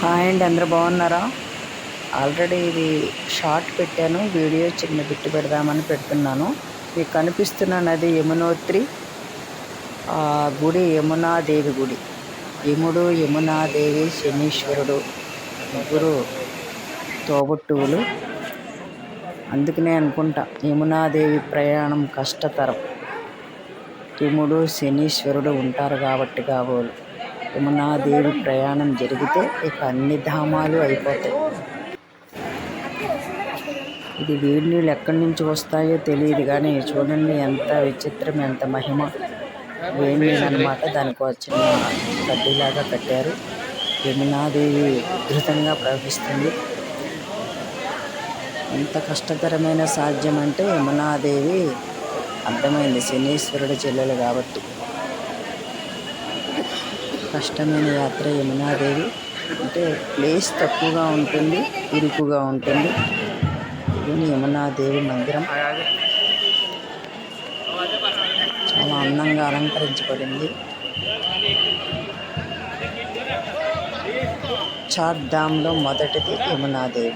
Hi అండి అందరూ బాగున్నారా? ఆల్రెడీ ఇది షార్ట్ పెట్టాను వీడియో చిన్న బిట్టు పెడదామని పెడుతున్నాను. మీకు కనిపిస్తున్న నది యమునోత్రి గుడి యమునాదేవి గుడి. యముడు యమునాదేవి శనీశ్వరుడు ముగ్గురు తోబుట్టువులు. అందుకనే అనుకుంటా యమునాదేవి ప్రయాణం కష్టతరం. యముడు శనీశ్వరుడు ఉంటారు కాబట్టి కాబోలు. యమునాదేవి ప్రయాణం జరిగితే ఇక అన్ని ధామాలు అయిపోతాయి. ఇది వేడి నీళ్ళు ఎక్కడి నుంచి వస్తాయో తెలియదు కానీ చూడండి ఎంత విచిత్రం ఎంత మహిమ. వేడి నీళ్ళు అనమాట దానికి వచ్చిన కడ్డీలాగా కట్టారు. యమునాదేవి ఉధృతంగా ప్రవహిస్తుంది. ఎంత కష్టతరమైన సాధ్యం అంటే యమునాదేవి అర్థమైంది శనీశ్వరుడు చెల్లెలు కాబట్టి. కష్టమైన యాత్ర యమునాదేవి. అంటే ప్లేస్ తక్కువగా ఉంటుంది ఇరుకుగా ఉంటుంది. ఇది యమునాదేవి మందిరం. చాలా అందంగా అలంకరించబడింది. చార్ మొదటిది యమునాదేవి.